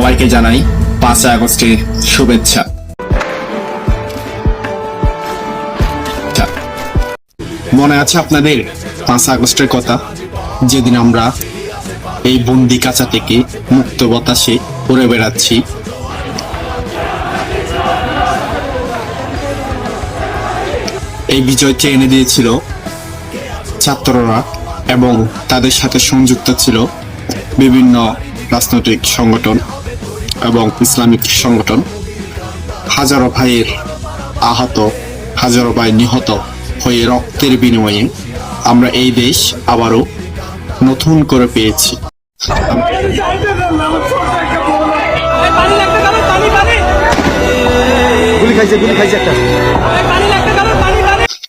সবাইকে জানাই পাঁচই আগস্টের শুভেচ্ছা। আচ্ছা, মনে আছে আপনাদের পাঁচ আগস্টের কথা? যেদিন আমরা এই বন্দি কাঁচা থেকে মুক্ত বাতাসে উড়ে বেড়াচ্ছি। এই বিজয়কে এনে দিয়েছিল ছাত্ররা এবং তাদের সাথে সংযুক্ত ছিল বিভিন্ন রাজনৈতিক সংগঠন। এবং ইসলামিক সংগঠন। হাজারো ভাইয়ের আহত হাজারো ভাই নিহত হয়ে রক্তের বিনিময়ে আমরা এই দেশ আবারও নতুন করে পেয়েছি।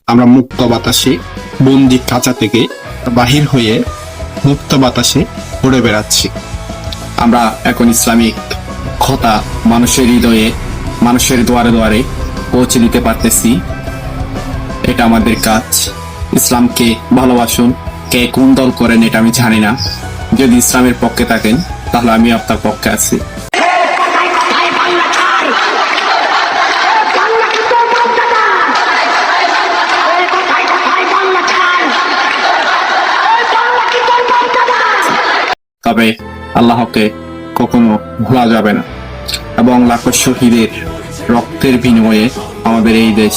আমরা মুক্ত বাতাসে বন্দি কাঁচা থেকে বাহির হয়ে মুক্ত বাতাসে উড়ে বেড়াচ্ছি। আমরা এখন ইসলামিক কথা মানুষের হৃদয়ে, মানুষের দুয়ারে দুয়ারে পৌঁছে দিতে পারতেছি। এটা আমাদের কাজ। ইসলামকে ভালোবাসুন। কে কোন দল করেন এটা আমি জানি না। যদি ইসলামের পক্ষে থাকেন, তাহলে আমি আপনার পক্ষে আছি। তবে আল্লাহকে কখনো ভোলা যাবে না। এবং লাখো শহীদের রক্তের বিনিময়ে আমাদের এই দেশ